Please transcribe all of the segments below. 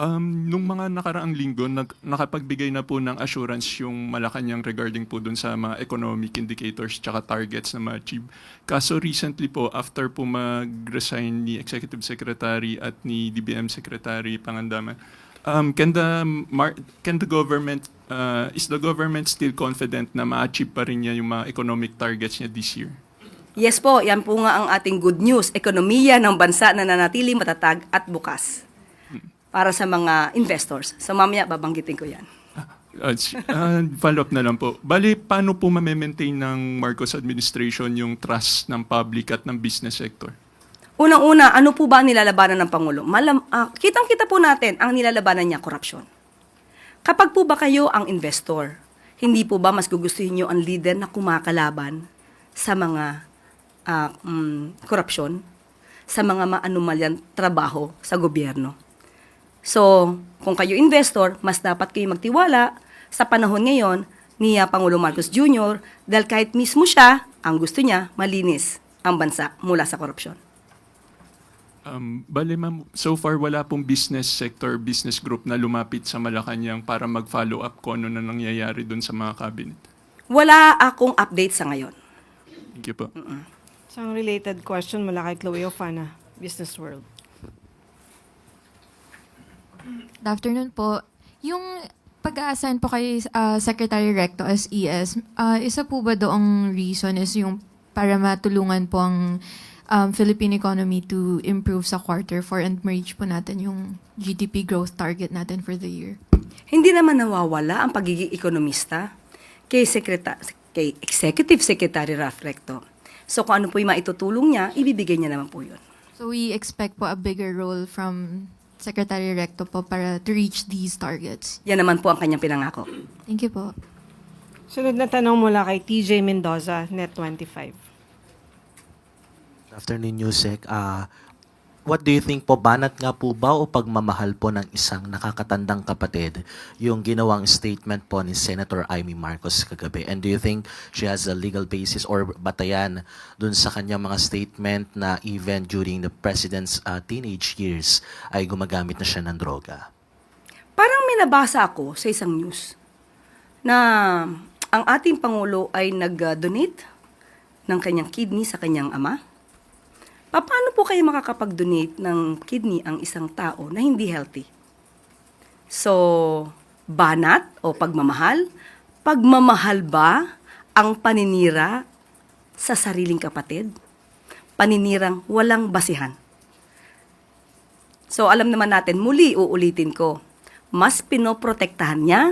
Um, nung mga nakaraang linggo, nag, nakapagbigay na po ng assurance yung Malacanang regarding po dun sa mga economic indicators tsaka targets na ma-achieve. Kaso recently po, after po mag-resign ni Executive Secretary at ni DBM Secretary Pangandaman, um, can the can the government uh, is the government still confident na ma-achieve pa rin niya yung mga economic targets niya this year? Yes po, yan po nga ang ating good news. Ekonomiya ng bansa na nanatili matatag at bukas para sa mga investors. So mamaya babanggitin ko yan. Uh, s- uh, follow up na lang po. Bali, paano po ma-maintain ng Marcos administration yung trust ng public at ng business sector? Unang-una, ano po ba ang nilalabanan ng Pangulo? Malam, ah, kitang-kita po natin ang nilalabanan niya, korupsyon. Kapag po ba kayo ang investor, hindi po ba mas gugustuhin niyo ang leader na kumakalaban sa mga ah, mm, korupsyon, sa mga maanumalyang trabaho sa gobyerno? So, kung kayo investor, mas dapat kayo magtiwala sa panahon ngayon ni ah, Pangulo Marcos Jr. dahil kahit mismo siya, ang gusto niya, malinis ang bansa mula sa korupsyon. Um, bali, ma'am, so far wala pong business sector, business group na lumapit sa Malacanang para mag-follow up kung ano na nangyayari dun sa mga cabinet. Wala akong update sa ngayon. Thank you po. Isang related question mula kay Chloe Ofana, Business World. Good afternoon po. Yung pag-a-assign po kay ah, Secretary Recto as ES, ah, isa po ba doong reason is yung para matulungan po ang um, Philippine economy to improve sa quarter four and ma-reach po natin yung GDP growth target natin for the year? Hindi naman nawawala ang pagiging ekonomista kay, Sekreta- kay Executive Secretary Ralph Recto. So kung ano po yung maitutulong niya, ibibigay niya naman po yun. So we expect po a bigger role from Secretary Recto po para to reach these targets. Yan naman po ang kanyang pinangako. Thank you po. Sunod na tanong mula kay TJ Mendoza, Net25. Good afternoon, Yusek. Ah, what do you think po, banat nga po ba o pagmamahal po ng isang nakakatandang kapatid yung ginawang statement po ni Senator Amy Marcos kagabi? And do you think she has a legal basis or batayan dun sa kanyang mga statement na even during the president's ah, teenage years ay gumagamit na siya ng droga? Parang may nabasa ako sa isang news na ang ating Pangulo ay nag-donate ng kanyang kidney sa kanyang ama. Pa- Paano po kayo makakapag-donate ng kidney ang isang tao na hindi healthy? So, banat o pagmamahal? Pagmamahal ba ang paninira sa sariling kapatid? Paninirang walang basihan. So alam naman natin, muli uulitin ko, mas pinoprotektahan niya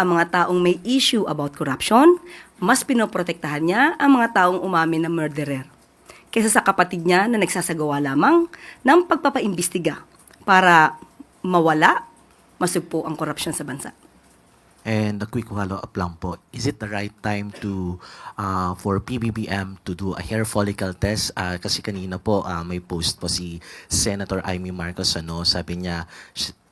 ang mga taong may issue about corruption, mas pinoprotektahan niya ang mga taong umamin na murderer. Kaysa sa kapatid niya na nagsasagawa lamang ng pagpapaimbestiga para mawala, masugpo ang korupsyon sa bansa. And a quick follow-up lang po, is it the right time to uh, for PBBM to do a hair follicle test? Ah, kasi kanina po ah, may post po si Senator Amy Marcos ano, sabi niya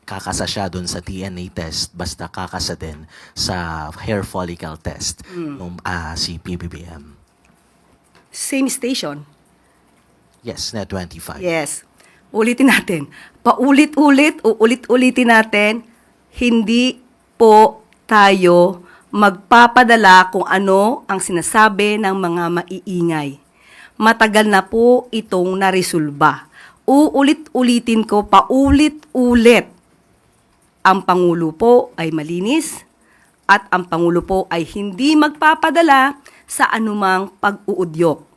kakasa siya doon sa DNA test basta kakasa din sa hair follicle test nung ah, si PBBM. Same station, Yes, net 25. Yes. Ulitin natin. Paulit-ulit, uulit-ulitin natin, hindi po tayo magpapadala kung ano ang sinasabi ng mga maiingay. Matagal na po itong naresolba. Uulit-ulitin ko, paulit-ulit. Ang Pangulo po ay malinis at ang Pangulo po ay hindi magpapadala sa anumang pag-uudyok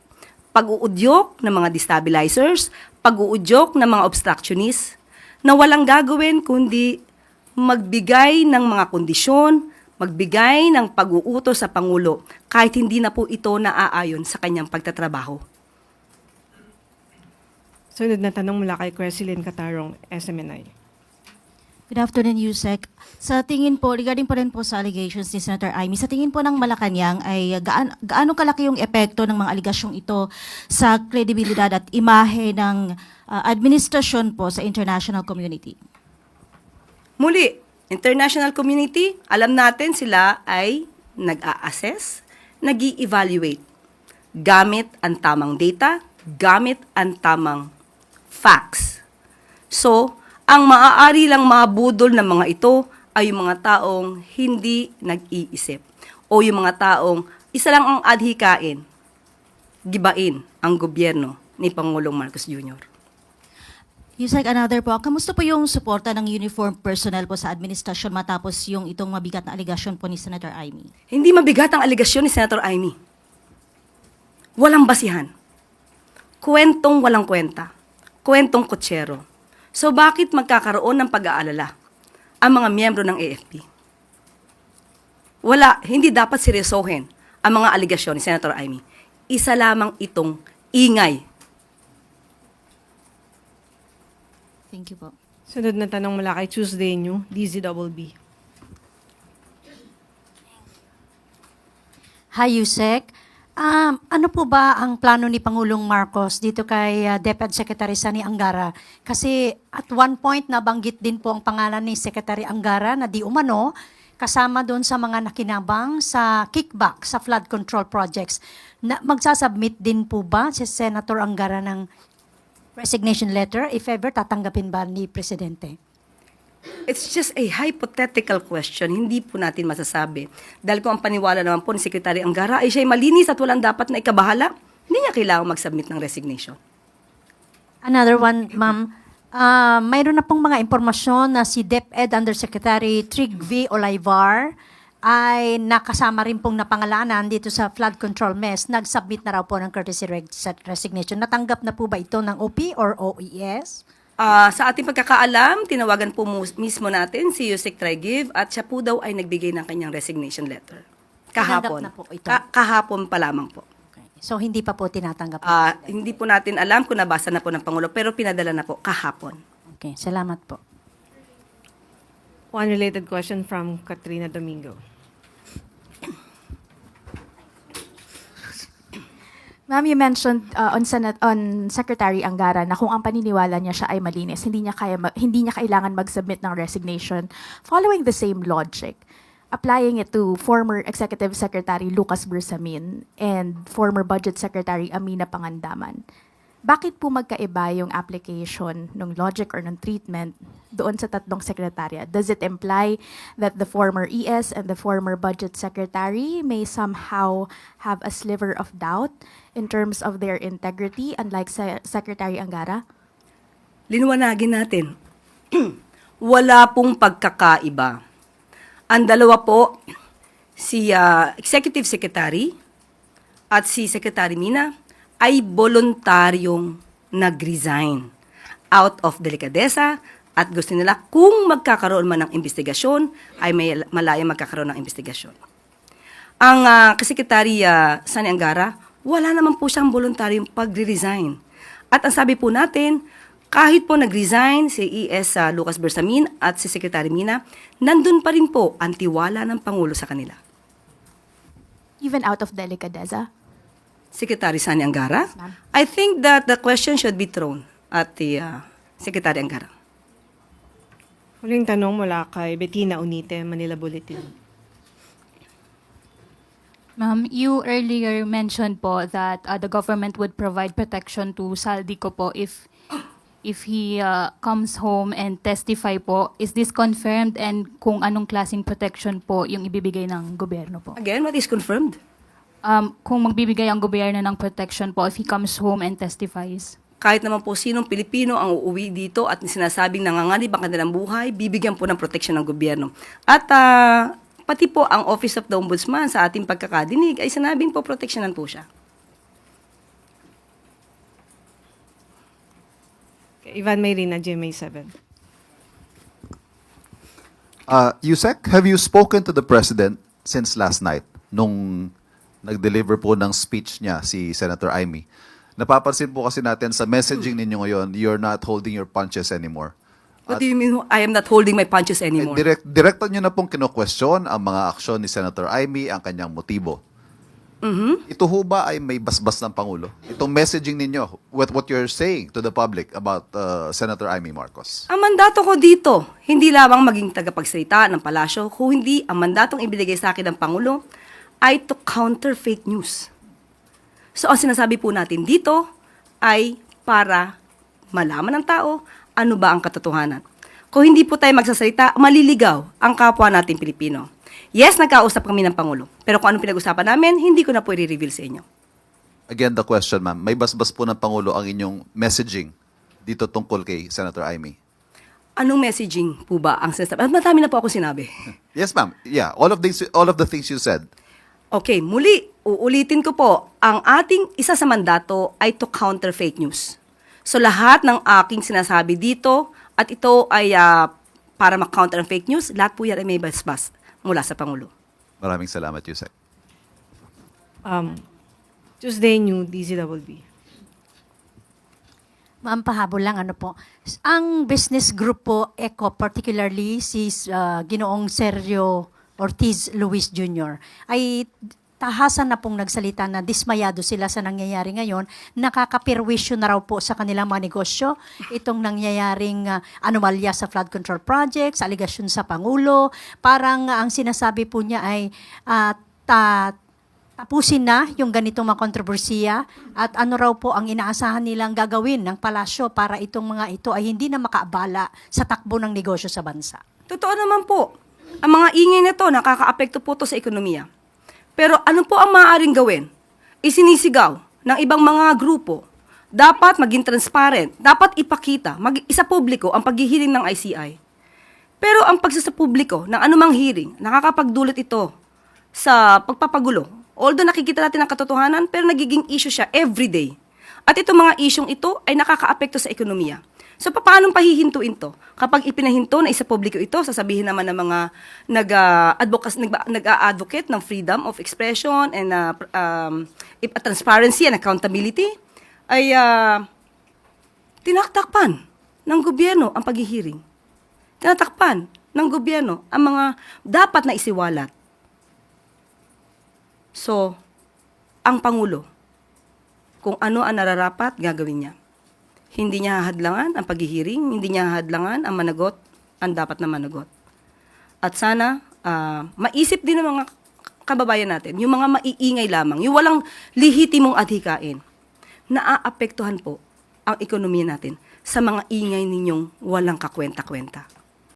pag-uudyok ng mga destabilizers, pag-uudyok ng mga obstructionists, na walang gagawin kundi magbigay ng mga kondisyon, magbigay ng pag-uutos sa Pangulo kahit hindi na po ito naaayon sa kanyang pagtatrabaho. Sunod na tanong mula kay Cresceline Catarong, SMNI. Good afternoon, Yusek. Sa tingin po, regarding po rin po sa allegations ni Senator Amy, sa tingin po ng Malacanang ay gaan, gaano kalaki yung epekto ng mga aligasyong ito sa kredibilidad at imahe ng ah, administrasyon po sa international community? Muli, international community, alam natin sila ay nag-a-assess, nag evaluate gamit ang tamang data, gamit ang tamang facts. So, Ang maaari lang mabudol ng mga ito ay yung mga taong hindi nag-iisip o yung mga taong isa lang ang adhikain, gibain ang gobyerno ni Pangulong Marcos Jr. Yusek, another po. Kamusta po yung suporta ng uniform personnel po sa administrasyon matapos yung itong mabigat na aligasyon po ni Senator Amy? Hindi mabigat ang aligasyon ni Senator Amy. Walang basihan. Kwentong walang kwenta. Kwentong kutsero. So bakit magkakaroon ng pag-aalala ang mga miyembro ng AFP? Wala, hindi dapat seryosohin ang mga aligasyon ni Senator Amy. Isa lamang itong ingay. Thank you po. Sunod na tanong mula kay Tuesday New, DZBB. Hi, Yusek. Um, ano po ba ang plano ni Pangulong Marcos dito kay uh, DepEd Secretary Sani Angara? Kasi at one point nabanggit din po ang pangalan ni Secretary Angara na di umano kasama doon sa mga nakinabang sa kickback sa flood control projects. Na, magsasubmit din po ba si Senator Angara ng resignation letter if ever tatanggapin ba ni Presidente? It's just a hypothetical question. Hindi po natin masasabi. Dahil kung ang paniwala naman po ni Secretary Angara ay siya'y malinis at walang dapat na ikabahala, hindi niya kailangang mag-submit ng resignation. Another one, ma'am. Ah, mayroon na pong mga impormasyon na si DepEd Undersecretary Trig V. Olivar ay nakasama rin pong napangalanan dito sa flood control mess. Nag-submit na raw po ng courtesy resignation. Natanggap na po ba ito ng OP or OES? Ah, sa ating pagkakaalam, tinawagan po mismo natin si Yusek Trigiv at siya po daw ay nagbigay ng kanyang resignation letter. Kahapon. Na po ito? Ka- kahapon pa lamang po. Okay. So hindi pa po tinatanggap. Ah, hindi po natin alam kung nabasa na po ng Pangulo, pero pinadala na po kahapon. Okay, salamat po. One related question from Katrina Domingo. Ma'am, you mentioned uh, on, Senate, on Secretary Angara na kung ang paniniwala niya siya ay malinis, hindi niya, kaya, hindi niya kailangan mag-submit ng resignation. Following the same logic, applying it to former Executive Secretary Lucas Bersamin and former Budget Secretary Amina Pangandaman. Bakit po magkaiba yung application ng logic or ng treatment doon sa tatlong sekretarya? Does it imply that the former ES and the former budget secretary may somehow have a sliver of doubt in terms of their integrity, unlike sa Secretary Angara? Liwanagin natin. Wala pong pagkakaiba. Ang dalawa po, si ah, Executive Secretary at si Secretary Mina ay voluntaryong nag-resign out of delikadesa at gusto nila kung magkakaroon man ng investigasyon ay may malaya magkakaroon ng investigasyon. Ang uh, Kasekretary ah, Sani Angara, wala naman po siyang voluntaryong pag-resign. At ang sabi po natin, kahit po nag-resign si ES sa Lucas Bersamin at si Secretary Mina, nandun pa rin po ang tiwala ng Pangulo sa kanila. Even out of delicadeza? Secretary Sani Angara, ma'am. I think that the question should be thrown at the uh, Secretary Angara. Huling tanong mula kay Bettina Unite, Manila Bulletin. Ma'am, you earlier mentioned po that uh, the government would provide protection to Saldico po if if he uh, comes home and testify po. Is this confirmed and kung anong klaseng protection po yung ibibigay ng gobyerno po? Again, what is confirmed? Um, kung magbibigay ang gobyerno ng protection po if he comes home and testifies. Kahit naman po sinong Pilipino ang uuwi dito at sinasabing nanganganib ang kanilang buhay, bibigyan po ng protection ng gobyerno. At ah, pati po ang Office of the Ombudsman sa ating pagkakadinig ay sinabing po proteksyonan po siya. Ivan Mayrina, GMA 7. Uh, Yusek, have you spoken to the President since last night nung nag-deliver po ng speech niya si Senator Amy? Napapansin po kasi natin sa messaging ninyo ngayon, you're not holding your punches anymore. What do you mean, I am not holding my punches Eh, anymore? Direct, direkta nyo na pong kino-question ang mga aksyon ni Senator Amy, ang kanyang motibo. Mm-hmm. Ito ho ba ay may basbas ng Pangulo? Itong messaging ninyo, what, what you're saying to the public about uh, Senator Amy Marcos? Ang mandato ko dito, hindi lamang maging tagapagsalita ng palasyo, kung hindi ang mandatong ibinigay sa akin ng Pangulo ay to counter fake news. So ang sinasabi po natin dito ay para malaman ng tao ano ba ang katotohanan. Kung hindi po tayo magsasalita, maliligaw ang kapwa natin Pilipino. Yes, nagkausap kami ng Pangulo. Pero kung anong pinag-usapan namin, hindi ko na po i-reveal sa inyo. Again, the question, ma'am. May basbas po ng Pangulo ang inyong messaging dito tungkol kay Senator Amy. Anong messaging po ba ang sinasabi? At madami na po ako sinabi. Yes, ma'am. Yeah, all of these, all of the things you said. Okay, muli, uulitin ko po, ang ating isa sa mandato ay to counter fake news. So lahat ng aking sinasabi dito, at ito ay ah, para ma-counter ang fake news, lahat po yan ay may basbas mula sa Pangulo. Maraming salamat, Yusek. Um, Tuesday New DCWB. Ma'am, pahabol lang, ano po. Ang business group po, ECO, particularly si uh, Ginoong Sergio Ortiz Luis Jr., ay tahasan na pong nagsalita na dismayado sila sa nangyayari ngayon, nakakapirwisyo na raw po sa kanilang mga negosyo. Itong nangyayaring uh, anomalya sa flood control projects, aligasyon sa Pangulo, parang uh, ang sinasabi po niya ay uh, ta tapusin na yung ganitong mga kontrobersiya. At ano raw po ang inaasahan nilang gagawin ng palasyo para itong mga ito ay hindi na makaabala sa takbo ng negosyo sa bansa. Totoo naman po, ang mga ingay na to nakakaapekto po to sa ekonomiya. Pero ano po ang maaaring gawin? Isinisigaw ng ibang mga grupo. Dapat maging transparent. Dapat ipakita, mag, isa publiko ang paghihiling ng ICI. Pero ang pagsasapubliko ng anumang hearing, nakakapagdulot ito sa pagpapagulo. Although nakikita natin ang katotohanan, pero nagiging issue siya everyday. At itong mga isyong ito ay nakakaapekto sa ekonomiya. So paano pahihintuin to? Kapag ipinahinto na isa publiko ito, sasabihin naman ng mga nag-advocate nag, nag-advocate ng freedom of expression and uh, um, transparency and accountability ay uh, tinaktakpan ng gobyerno ang paghihiring. Tinatakpan ng gobyerno ang mga dapat na isiwalat. So, ang Pangulo, kung ano ang nararapat, gagawin niya. Hindi niya hahadlangan ang paghihiring, hindi niya hahadlangan ang managot, ang dapat na managot. At sana, ah, maisip din ng mga kababayan natin, yung mga maiingay lamang, yung walang lihitimong adhikain, naaapektuhan po ang ekonomiya natin sa mga ingay ninyong walang kakwenta-kwenta.